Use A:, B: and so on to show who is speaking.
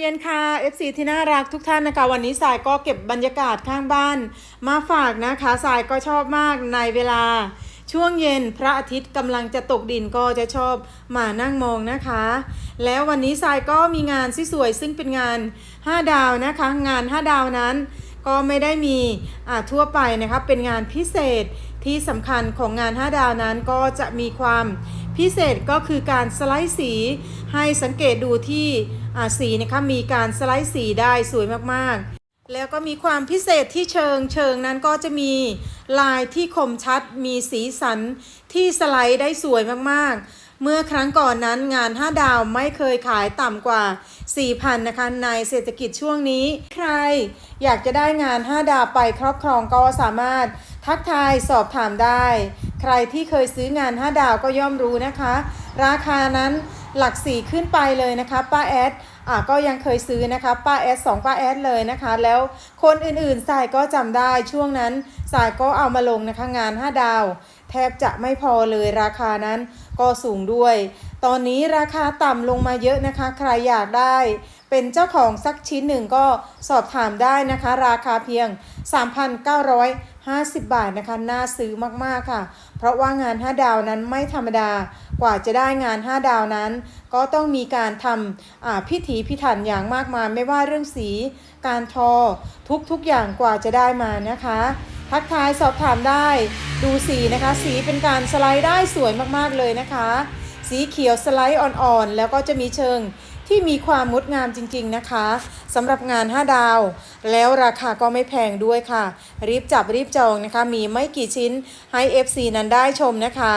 A: เย็นค่ะ FC ที่น่ารักทุกท่านนะคะ วันนี้สายก็เก็บบรรยากาศข้างบ้านมาฝากนะคะสายก็ชอบมากในเวลา ช่วงเย็นพระอาทิตย์กำลังจะตกดินก็จะชอบมานั่งมองนะคะ แล้ววันนี้สายก็มีงานที่สวยซึ่งเป็นงาน 5 ดาวนะคะ งาน 5 ดาวนั้น ก็ไม่ได้มีอ่าทั่วไปนะคะเป็นงานพิเศษที่สำคัญของงาน 5 ดาวนั้นก็จะมีความพิเศษก็คือการสไลด์สีให้สังเกตดูที่อ่าสีนะคะมีการสไลด์สีได้สวยมากๆ แล้วก็มีความพิเศษที่เชิงเชิงนั้นก็จะมีลายที่คมชัด มีสีสันที่สไลด์ได้สวยมากๆ เมื่อครั้งก่อนนั้นงาน 5 ดาวไม่เคยขายต่ำกว่า 4,000 นะคะ ในเศรษฐกิจช่วงนี้ ใครอยากจะได้งาน 5 ดาวไปครอบครองก็สามารถทักทายสอบถามได้ ใครที่เคยซื้องาน 5 ดาวก็ย่อมรู้นะคะ ราคานั้นหลักสี่ขึ้นไปเลยนะคะป้าแอดอะก็ยังเคยซื้อนะคะป้าแอดสองป้าแอดเลยนะคะ แล้วคนอื่นๆสายก็จำได้ช่วงนั้นสายก็เอามาลงนะคะงาน 5 ดาว แทบจะไม่พอเลยราคานั้น ก็สูงด้วย ตอนนี้ราคาต่ำลงมาเยอะนะคะ ใครอยากได้ เป็นเจ้าของสักชิ้นหนึ่งก็สอบถามได้นะคะ ราคาเพียง 3,950 บาทนะคะ น่าซื้อมากๆค่ะ เพราะว่างาน 5 ดาวนั้นไม่ธรรมดา กว่าจะได้งาน 5 ดาวนั้น ก็ต้องมีการทำพิถีพิถันอย่างมากมาย ไม่ว่าเรื่องสี การทอ ทุกๆอย่างกว่าจะได้มานะคะ ทักทายสอบถามได้ ดูสีนะคะ สีเป็นการสไลด์ได้สวยมากๆเลยนะคะ สีเขียวสไลด์อ่อนๆ แล้วก็จะมีเชิงที่มีความงดงามจริงๆนะคะสำหรับงาน 5 ดาว แล้วราคาก็ไม่แพงด้วยค่ะ รีบจับรีบจองนะคะ มีไม่กี่ชิ้นให้ FC นั้นได้ชมนะคะ